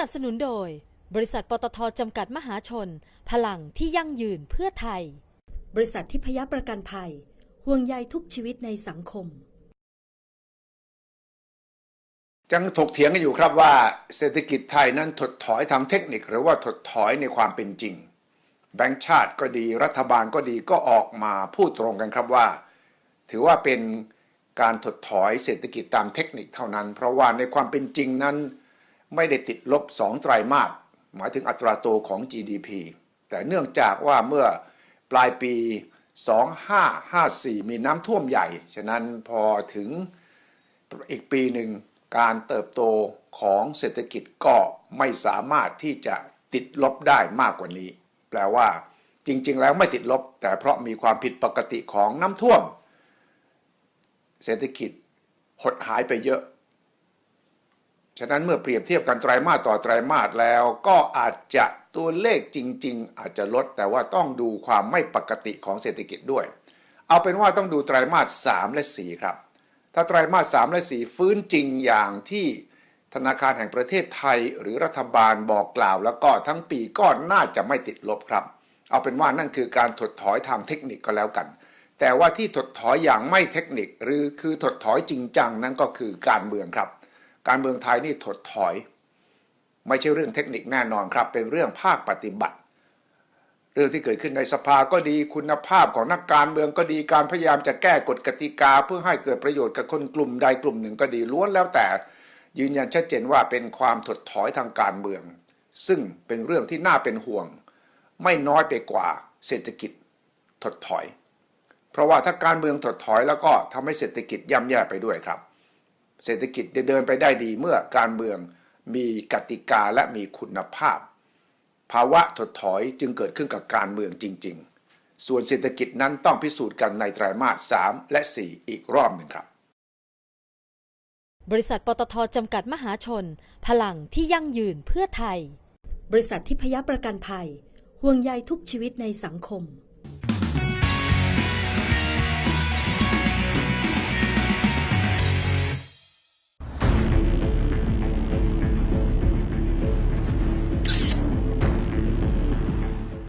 นับสนุนโดย บริษัทปตทจำกัดมหาชน พลังที่ยั่งยืนเพื่อไทย บริษัททิพยประกันภัย ห่วงใยทุกชีวิตในสังคมยังถกเถียงกันอยู่ครับว่า เศรษฐกิจไทยนั้นถดถอยทางเทคนิคหรือว่าถดถอยในความเป็นจริง แบงก์ชาติก็ดีรัฐบาลก็ดีก็ออกมาพูดตรงกันครับว่า ถือว่าเป็นการถดถอยเศรษฐกิจตามเทคนิคเท่านั้น เพราะว่าในความเป็นจริงนั้น ไม่ได้ติดลบสองไตรมาสหมายถึงอัตราโตของ GDP แต่เนื่องจากว่าเมื่อปลายปี 2554 มีน้ำท่วมใหญ่ ฉะนั้นพอถึงอีกปีหนึ่งการเติบโตของเศรษฐกิจก็ไม่สามารถที่จะติดลบได้มากกว่านี้ แปลว่าจริง ๆ แล้วไม่ติดลบ แต่เพราะมีความผิดปกติของน้ำท่วม เศรษฐกิจหดหายไปเยอะ ฉะนั้นเมื่อเปรียบเทียบกันไตรมาสต่อไตรมาสแล้ว ก็อาจจะตัวเลขจริง ๆ อาจจะลดแต่ว่าต้องดูความไม่ปกติของเศรษฐกิจด้วย เอาเป็นว่าต้องดูไตรมาส3และ 4 ครับ ถ้าไตรมาส3และ 4 ฟื้นจริงอย่างที่ธนาคารแห่งประเทศไทย หรือรัฐบาลบอกกล่าว แล้วก็ทั้งปีก็น่าจะไม่ติดลบครับ เอาเป็นว่านั่นคือการถดถอยทางเทคนิคก็แล้วกัน แต่ว่าที่ถดถอยอย่างไม่เทคนิค หรือคือถดถอยจริงจังนั่นก็คือการเมืองครับ การเมืองไทยนี่ถดถอย ไม่ใช่เรื่องเทคนิคแน่นอนครับ เป็นเรื่องภาคปฏิบัติ เรื่องที่เกิดขึ้นในสภาก็ดีคุณภาพของนักการเมืองก็ดีการพยายามจะแก้กฎกติกา เพื่อให้เกิดประโยชน์กับคนกลุ่มใดกลุ่มหนึ่งก็ดีล้วนแล้วแต่ ยืนยันชัดเจนว่าเป็นความถดถอยทางการเมือง ซึ่งเป็นเรื่องที่น่าเป็นห่วง ไม่น้อยไปกว่าเศรษฐกิจถดถอย เพราะว่าถ้าการเมืองถดถอยแล้วก็ทำให้เศรษฐกิจย่ำแย่ไปด้วยครับ เศรษฐกิจจะเดินไปได้ดีเมื่อการเมืองมีกติกาและมีคุณภาพ ภาวะถดถอยจึงเกิดขึ้นกับการเมืองจริง ๆ ส่วนเศรษฐกิจนั้นต้องพิสูจน์กันในไตรมาส 3 และ 4 อีกรอบหนึ่งครับ บริษัทปตทจำกัดมหาชน พลังที่ยั่งยืนเพื่อไทย บริษัททิพยประกันภัย ห่วงใยทุกชีวิตในสังคม